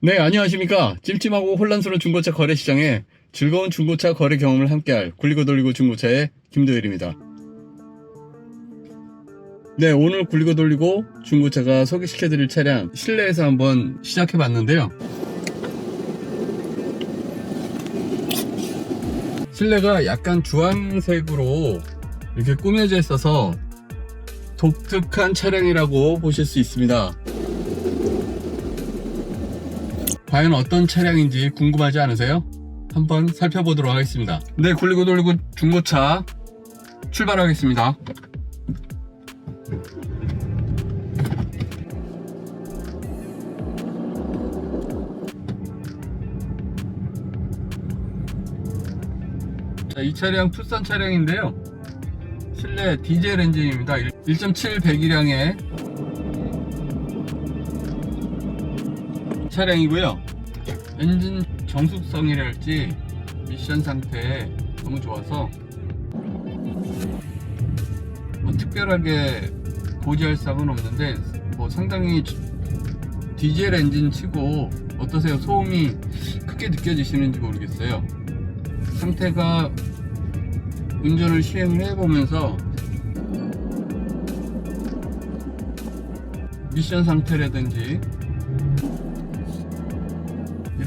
네, 안녕하십니까. 찜찜하고 혼란스러운 중고차 거래 시장에 즐거운 중고차 거래 경험을 함께할 굴리고 돌리고 중고차의 김도일입니다. 네, 오늘 굴리고 돌리고 중고차가 소개시켜드릴 차량 실내에서 한번 시작해봤는데요. 실내가 약간 주황색으로 이렇게 꾸며져 있어서 독특한 차량이라고 보실 수 있습니다. 과연 어떤 차량인지 궁금하지 않으세요? 한번 살펴보도록 하겠습니다. 네, 굴리고 돌리고 중고차 출발하겠습니다. 자, 이 차량 투싼 차량인데요. 실내 디젤 엔진입니다. 1.7 배기량의 차량이고요. 엔진 정숙성이랄지 미션 상태 너무 좋아서 뭐 특별하게 고지할 사항은 없는데 뭐 상당히 디젤 엔진 치고 어떠세요? 소음이 크게 느껴지시는지 모르겠어요. 상태가 운전을 시행을 해보면서 미션 상태라든지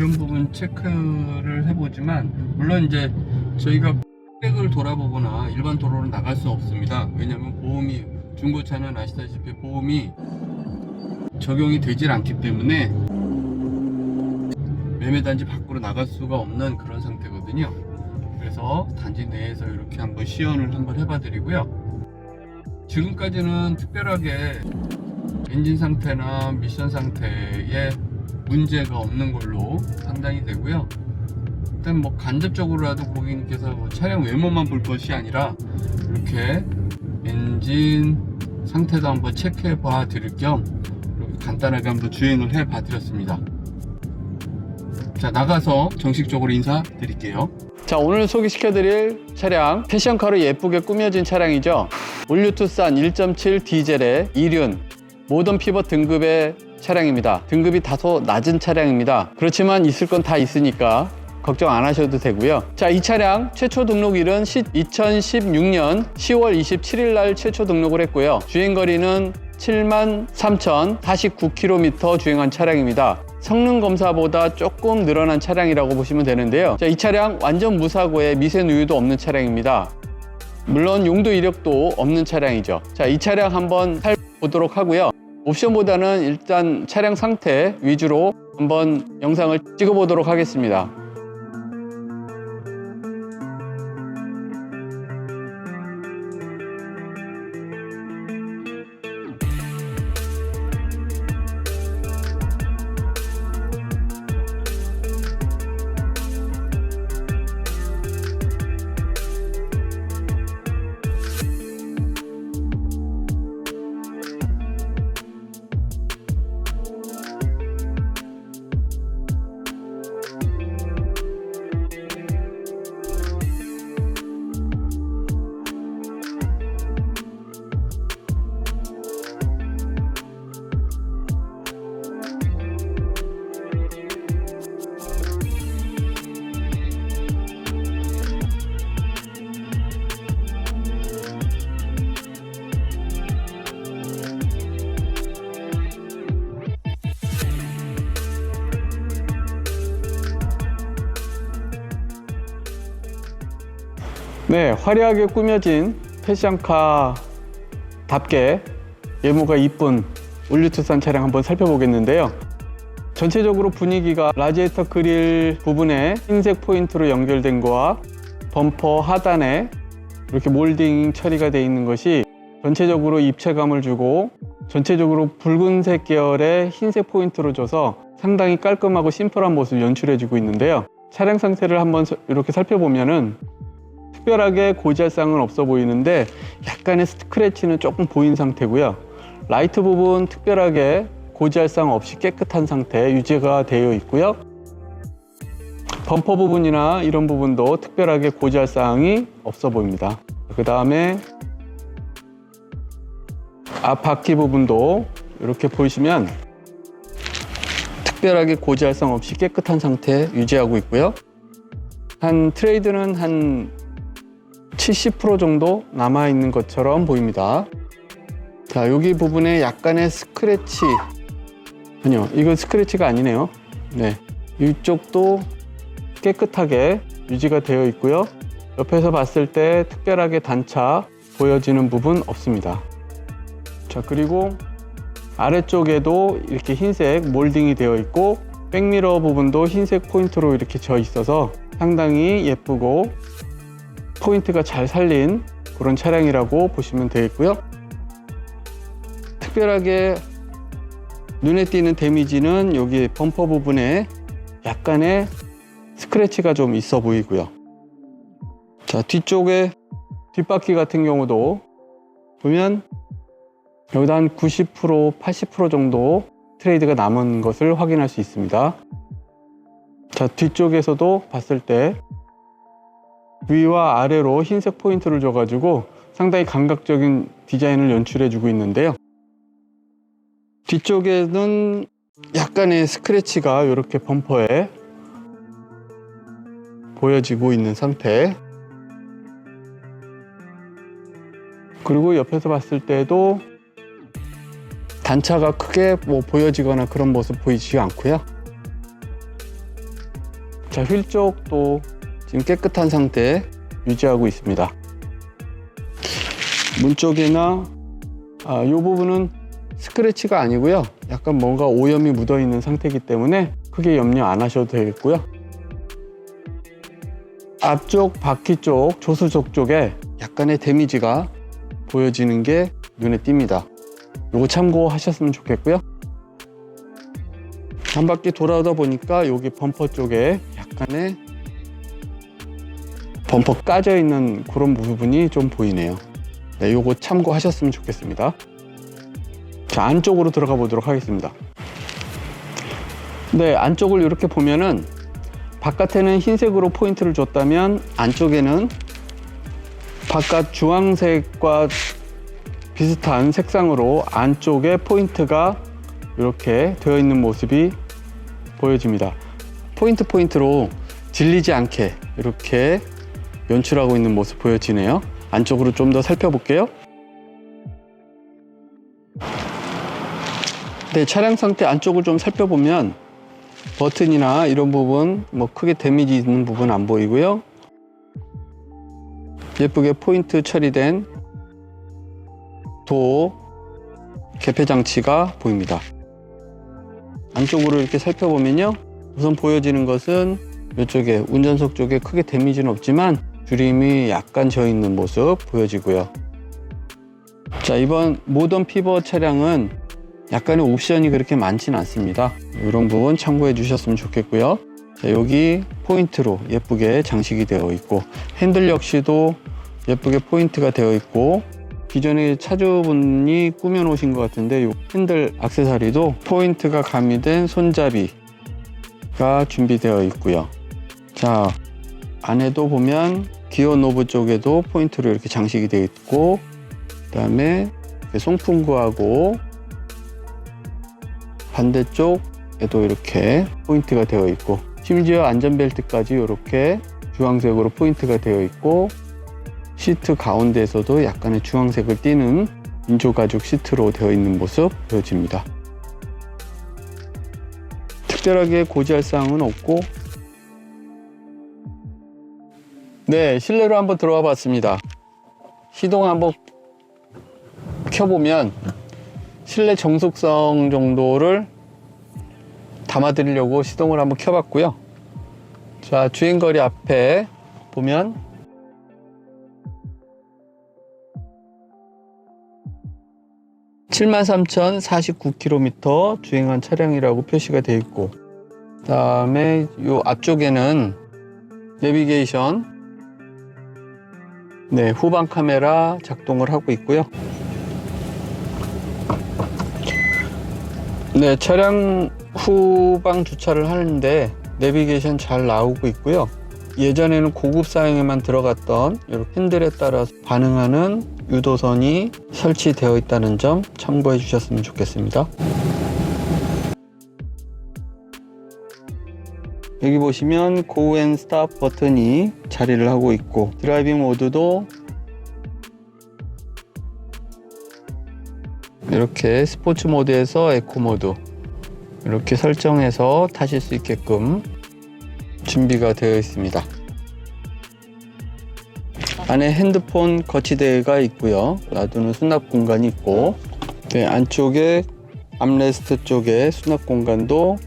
이런 부분 체크를 해보지만 물론 이제 저희가 백을 돌아보거나 일반 도로로 나갈 수 없습니다. 왜냐하면 보험이 중고차는 아시다시피 보험이 적용이 되질 않기 때문에 매매단지 밖으로 나갈 수가 없는 그런 상태거든요. 그래서 단지 내에서 이렇게 한번 시연을 한번 해봐 드리고요. 지금까지는 특별하게 엔진 상태나 미션 상태에 문제가 없는 걸로 판단이 되고요. 일단 뭐 간접적으로라도 고객님께서 뭐 차량 외모만 볼 것이 아니라 이렇게 엔진 상태도 한번 체크해 봐 드릴 겸 간단하게 한번 주행을 해 봐 드렸습니다. 자 나가서 정식적으로 인사 드릴게요. 자 오늘 소개시켜 드릴 차량 패션카로 예쁘게 꾸며진 차량이죠. 올류투싼 1.7 디젤의 이륜 모던 피벗 등급의 차량입니다. 등급이 다소 낮은 차량입니다. 그렇지만 있을 건 다 있으니까 걱정 안 하셔도 되고요. 자, 이 차량 최초 등록일은 2016년 10월 27일 날 최초 등록을 했고요. 주행 거리는 7만 3,049km 주행한 차량입니다. 성능 검사보다 조금 늘어난 차량이라고 보시면 되는데요. 자, 이 차량 완전 무사고에 미세 누유도 없는 차량입니다. 물론 용도 이력도 없는 차량이죠. 자, 이 차량 한번 살펴보도록 하고요. 옵션보다는 일단 차량 상태 위주로 한번 영상을 찍어보도록 하겠습니다. 네, 화려하게 꾸며진 패션카답게 외모가 이쁜 올류투싼 차량 한번 살펴보겠는데요. 전체적으로 분위기가 라지에이터 그릴 부분에 흰색 포인트로 연결된 거와 범퍼 하단에 이렇게 몰딩 처리가 되어 있는 것이 전체적으로 입체감을 주고 전체적으로 붉은색 계열의 흰색 포인트로 줘서 상당히 깔끔하고 심플한 모습을 연출해주고 있는데요. 차량 상태를 한번 서- 이렇게 살펴보면은 특별하게 고지할 사항은 없어 보이는데 약간의 스크래치는 조금 보인 상태고요. 라이트 부분 특별하게 고지할 사항 없이 깨끗한 상태 유지가 되어 있고요. 범퍼 부분이나 이런 부분도 특별하게 고지할 사항이 없어 보입니다. 그 다음에 앞 바퀴 부분도 이렇게 보시면 특별하게 고지할성 없이 깨끗한 상태 유지하고 있고요. 한 트레이드는 한 70% 정도 남아 있는 것처럼 보입니다. 자, 여기 부분에 약간의 스크래치. 아니요, 이건 스크래치가 아니네요. 네. 이쪽도 깨끗하게 유지가 되어 있고요. 옆에서 봤을 때 특별하게 단차 보여지는 부분 없습니다. 자, 그리고 아래쪽에도 이렇게 흰색 몰딩이 되어 있고 백미러 부분도 흰색 포인트로 이렇게 져 있어서 상당히 예쁘고 포인트가 잘 살린 그런 차량이라고 보시면 되겠고요. 특별하게 눈에 띄는 데미지는 여기 범퍼 부분에 약간의 스크래치가 좀 있어 보이고요. 자, 뒤쪽에 뒷바퀴 같은 경우도 보면 여기다 한 90%, 80% 정도 트레이드가 남은 것을 확인할 수 있습니다. 자, 뒤쪽에서도 봤을 때 위와 아래로 흰색 포인트를 줘가지고 상당히 감각적인 디자인을 연출해주고 있는데요. 뒤쪽에는 약간의 스크래치가 이렇게 범퍼에 보여지고 있는 상태. 그리고 옆에서 봤을 때도 단차가 크게 뭐 보여지거나 그런 모습 보이지 않고요. 자, 휠 쪽도 지금 깨끗한 상태 유지하고 있습니다. 문 쪽이나 아, 이 부분은 스크래치가 아니고요. 약간 뭔가 오염이 묻어 있는 상태이기 때문에 크게 염려 안 하셔도 되겠고요. 앞쪽 바퀴 쪽 조수석 쪽에 약간의 데미지가 보여지는 게 눈에 띕니다. 요거 참고하셨으면 좋겠고요. 한 바퀴 돌아오다 보니까 여기 범퍼 쪽에 약간의 범퍼 까져 있는 그런 부분이 좀 보이네요. 네, 요거 참고하셨으면 좋겠습니다. 자, 안쪽으로 들어가 보도록 하겠습니다. 네, 안쪽을 이렇게 보면은 바깥에는 흰색으로 포인트를 줬다면 안쪽에는 바깥 주황색과 비슷한 색상으로 안쪽에 포인트가 이렇게 되어 있는 모습이 보여집니다. 포인트 포인트로 질리지 않게 이렇게 연출하고 있는 모습 보여지네요. 안쪽으로 좀 더 살펴볼게요. 네, 차량 상태 안쪽을 좀 살펴보면 버튼이나 이런 부분 뭐 크게 데미지 있는 부분 안 보이고요. 예쁘게 포인트 처리된 도 개폐 장치가 보입니다. 안쪽으로 이렇게 살펴보면요. 우선 보여지는 것은 이쪽에 운전석 쪽에 크게 데미지는 없지만 주림이 약간 져 있는 모습 보여지고요. 자, 이번 모던 피버 차량은 약간의 옵션이 그렇게 많지는 않습니다. 이런 부분 참고해 주셨으면 좋겠고요. 자, 여기 포인트로 예쁘게 장식이 되어 있고 핸들 역시도 예쁘게 포인트가 되어 있고 기존에 차주분이 꾸며 놓으신 것 같은데 이 핸들 악세사리도 포인트가 가미된 손잡이가 준비되어 있고요. 자 안에도 보면 기어 노브 쪽에도 포인트로 이렇게 장식이 되어 있고 그 다음에 송풍구하고 반대쪽에도 이렇게 포인트가 되어 있고 심지어 안전벨트까지 이렇게 주황색으로 포인트가 되어 있고 시트 가운데에서도 약간의 주황색을 띠는 인조가죽 시트로 되어 있는 모습 보여집니다. 특별하게 고지할 사항은 없고 네 실내로 한번 들어와 봤습니다. 시동 한번 켜보면 실내 정숙성 정도를 담아드리려고 시동을 한번 켜봤고요. 자 주행거리 앞에 보면 73,049km 주행한 차량이라고 표시가 되어 있고 그 다음에 이 앞쪽에는 내비게이션 네 후방 카메라 작동을 하고 있고요. 네 차량 후방 주차를 하는데 내비게이션 잘 나오고 있고요. 예전에는 고급 사양에만 들어갔던 이렇게 핸들에 따라서 반응하는 유도선이 설치되어 있다는 점 참고해 주셨으면 좋겠습니다. 여기 보시면 고앤 스탑 버튼이 자리를 하고 있고 드라이빙 모드도 이렇게 스포츠 모드에서 에코 모드 이렇게 설정해서 타실 수 있게끔 준비가 되어 있습니다. 안에 핸드폰 거치대가 있고요. 놔두는 수납 공간이 있고 네, 안쪽에 암레스트 쪽에 수납 공간도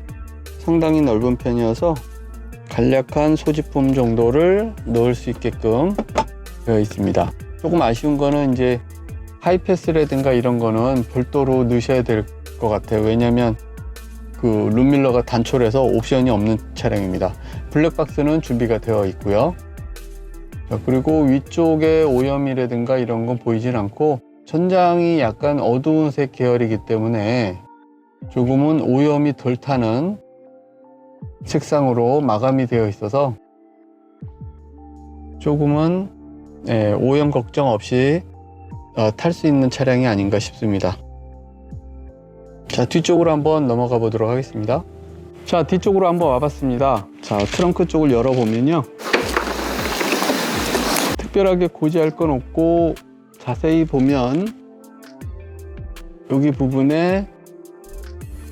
상당히 넓은 편이어서 간략한 소지품 정도를 넣을 수 있게끔 되어 있습니다. 조금 아쉬운 거는 이제 하이패스라든가 이런 거는 별도로 넣으셔야 될 것 같아요. 왜냐면 그 룸밀러가 단촐해서 옵션이 없는 차량입니다. 블랙박스는 준비가 되어 있고요. 자, 그리고 위쪽에 오염이라든가 이런 건 보이진 않고 천장이 약간 어두운 색 계열이기 때문에 조금은 오염이 덜 타는 색상으로 마감이 되어 있어서 조금은 예, 오염 걱정 없이 어, 탈수 있는 차량이 아닌가 싶습니다. 자, 뒤쪽으로 한번 넘어가 보도록 하겠습니다. 자, 뒤쪽으로 한번 와봤습니다. 자, 트렁크 쪽을 열어보면요. 특별하게 고지할 건 없고 자세히 보면 여기 부분에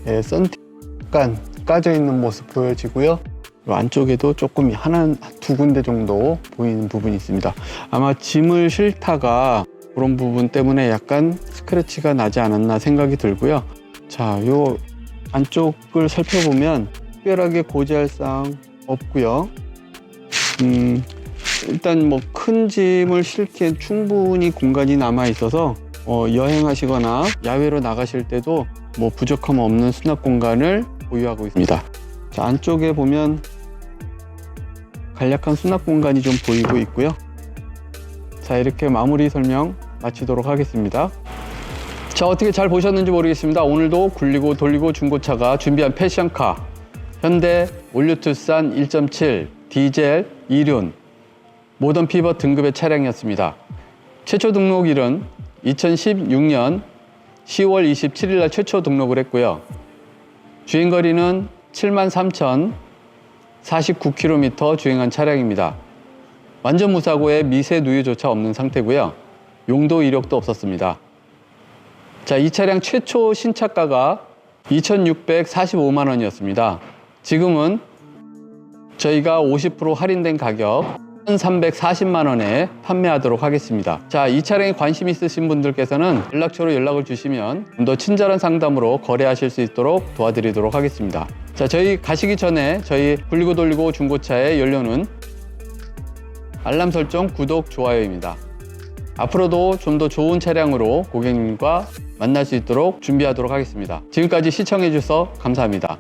예, 썬팅 약간 까져 있는 모습 보여지고요. 요 안쪽에도 조금 하나 두 군데 정도 보이는 부분이 있습니다. 아마 짐을 싣다가 그런 부분 때문에 약간 스크래치가 나지 않았나 생각이 들고요. 자, 요 안쪽을 살펴보면 특별하게 고지할 사항 없고요. 음, 일단 뭐 큰 짐을 싣기엔 충분히 공간이 남아 있어서 어, 여행하시거나 야외로 나가실 때도 뭐 부족함 없는 수납 공간을 보유하고 있습니다. 자, 안쪽에 보면 간략한 수납 공간이 좀 보이고 있고요. 자, 이렇게 마무리 설명 마치도록 하겠습니다. 자, 어떻게 잘 보셨는지 모르겠습니다. 오늘도 굴리고 돌리고 중고차가 준비한 패션카 현대 올류투싼 1.7 디젤 2륜 모던 피벗 등급의 차량이었습니다. 최초 등록일은 2016년 10월 27일 날 최초 등록을 했고요. 주행거리는 73,049km 주행한 차량입니다. 완전 무사고에 미세 누유조차 없는 상태고요. 용도 이력도 없었습니다. 자, 이 차량 최초 신차가가 2,645만 원이었습니다. 지금은 저희가 50% 할인된 가격 1,340만 원에 판매하도록 하겠습니다. 자, 이 차량에 관심 있으신 분들께서는 연락처로 연락을 주시면 좀 더 친절한 상담으로 거래하실 수 있도록 도와드리도록 하겠습니다. 자, 저희 가시기 전에 저희 굴리고 돌리고 중고차의 연료는 알람 설정, 구독, 좋아요입니다. 앞으로도 좀 더 좋은 차량으로 고객님과 만날 수 있도록 준비하도록 하겠습니다. 지금까지 시청해 주셔서 감사합니다.